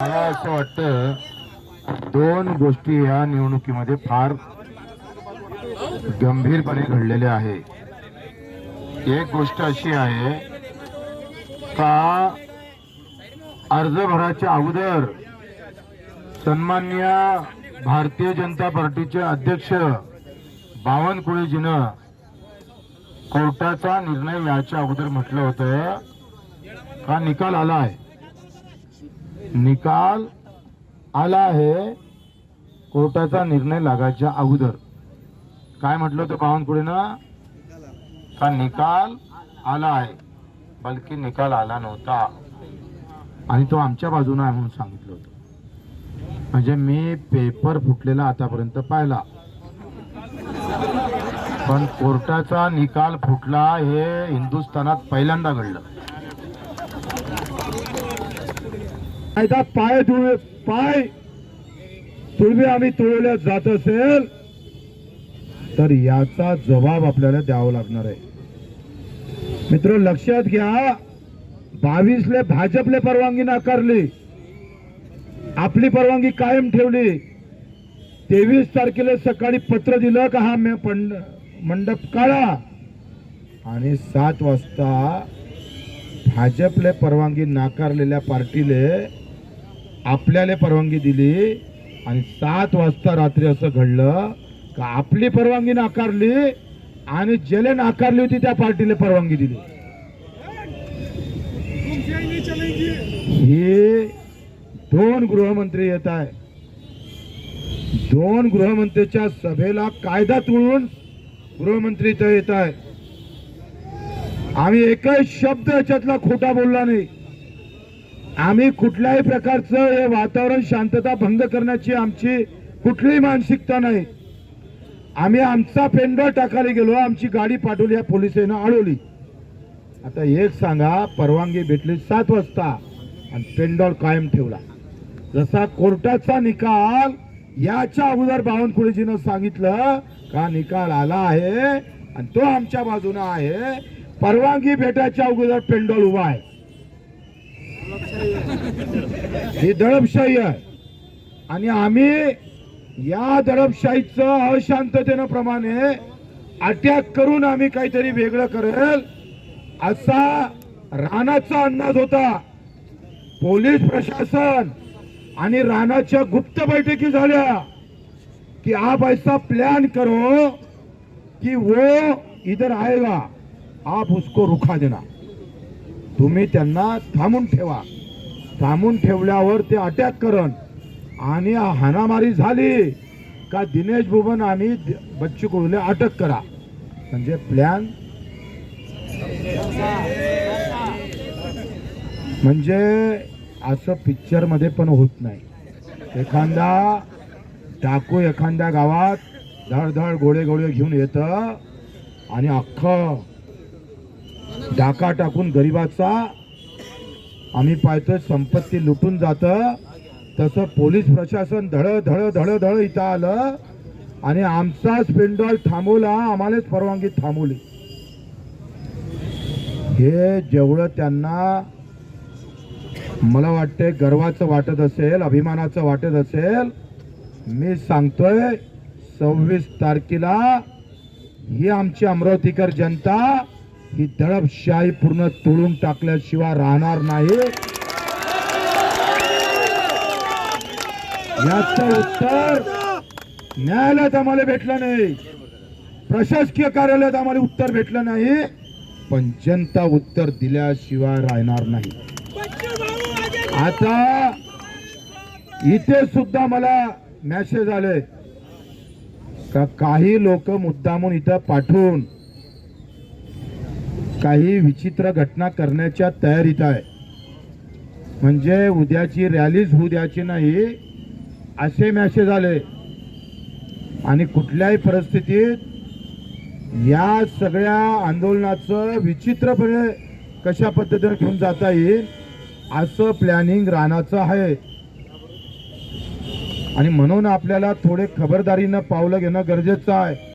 मला असं वाटतं दोन गोष्टी या निवडणुकीमध्ये फार गंभीरपणे घडलेल्या आहे एक गोष्ट अशी आहे का अर्ज भराच्या अगोदर सन्मान्य भारतीय जनता पार्टीचे अध्यक्ष बावनकुळेजीनं कोर्टाचा निर्णय याच्या अगोदर म्हटलं होतं का निकाल आला आहे? निकाल आला आहे कोर्टाचा निर्णय लागायच्या अगोदर. काय म्हटलं होतं बावनकुळेनं का निकाल आला आहे? बल्कि निकाल आला नव्हता. आणि तो आमच्या बाजूने आहे म्हणून सांगितलं होतं. म्हणजे मी पेपर फुटलेला आतापर्यंत पाहिला. पण कोर्टाचा निकाल फुटला हे हिंदुस्थानात पहिल्यांदा घडलं. कायदा पाय तुळ पाय पूर्वी आम्ही तुळवल्या जात असेल तर याचा जबाब आपल्याला द्यावा लागणार आहे. मित्र लक्षात घ्या बावीसले भाजपले परवानगी नाकारली. आपली परवानगी कायम ठेवली. तेवीस तारखेला सकाळी पत्र दिलं का हा मे- पंड- मंडप काढा. आणि सात वाजता भाजपले परवानगी नाकारलेल्या पार्टीले आपल्याला परवानगी दिली आणि सात वाजता रात्री असं घडलं का आपली परवानगी नाकारली आणि ज्याला नाकारली होती त्या पार्टीला परवानगी दिली. हे दोन गृहमंत्री येत आहे दोन गृहमंत्र्याच्या सभेला कायदा तुळून गृहमंत्री इथं येत आहे आम्ही एकही शब्द याच्यातला खोटा बोलला नाही. आम्ही कुठल्याही प्रकारचं हे वातावरण शांतता भंग करण्याची आमची कुठलीही मानसिकता नाही. आम्ही आमचा पेंडॉल टाकायला गेलो आमची गाडी पाठवली या पोलिसांना अडवली. आता एक सांगा परवानगी भेटली सात वाजता आणि पेंडॉल कायम ठेवला. जसा कोर्टाचा निकाल याच्या अगोदर बावनकुळेजीनं सांगितलं का निकाल आला आहे आणि तो आमच्या बाजूनं आहे. परवानगी भेटायच्या अगोदर पेंडॉल उभा आहे. ही दडपशाही आहे. आणि आम्ही या दडपशाहीचं अशांततेनं प्रमाणे अटॅक करून आम्ही काहीतरी वेगळं करेल असा राणाचा अंदाज होता. पोलीस प्रशासन आणि राणाच्या गुप्त बैठकी झाल्या कि आप ऐसा प्लान करो कि वो इधर आएगा. आप उसको रुखा देना. तुम्ही त्यांना थांबून ठेवा. थांबून ठेवल्यावर ते अटॅक करण आणि हाणामारी झाली का दिनेश भुवन आणि बच्चू कडूले अटक करा. म्हणजे प्लॅन म्हणजे असं पिक्चरमध्ये पण होत नाही. एखादा टाकू एखाद्या गावात धडधड गोळे गोळे घेऊन येतं आणि अख्खं डाका टाकून गरिबाचा आम्ही पाहतो संपत्ती लुटून जातं. तसं पोलीस प्रशासन धड धड धड धड इथं आलं. आणि आमचाच पेंडॉल थांबवला आम्हालाच परवानगी थांबवली. हे जेवढं त्यांना मला वाटते गर्वाचं वाटत असेल अभिमानाचं वाटत असेल मी सांगतोय सव्वीस तारखेला ही आमची अमरावतीकर जनता ही दडपशाही पूर्ण तोडून टाकल्याशिवाय राहणार नाही. याच उत्तर न्यायालयात आम्हाला भेटलं नाही. प्रशासकीय कार्यालयात आम्हाला उत्तर भेटलं नाही. पण जनता उत्तर दिल्याशिवाय राहणार नाही. आता इथे सुद्धा मला मेसेज आले. का काही लोक मुद्दामून इथं पाठवून काही विचित्र घटना करण्याच्या तयारीत आहे. म्हणजे उद्याची रॅलीच होऊ द्यायची नाही असे मॅसेज आले. आणि कुठल्याही परिस्थितीत या सगळ्या आंदोलनाचं विचित्रपणे कशा पद्धतीने घेऊन जाता येईल असं प्लॅनिंग राहण्याचं आहे. आणि म्हणून आपल्याला थोडे खबरदारीनं पावलं घेणं गरजेचं आहे.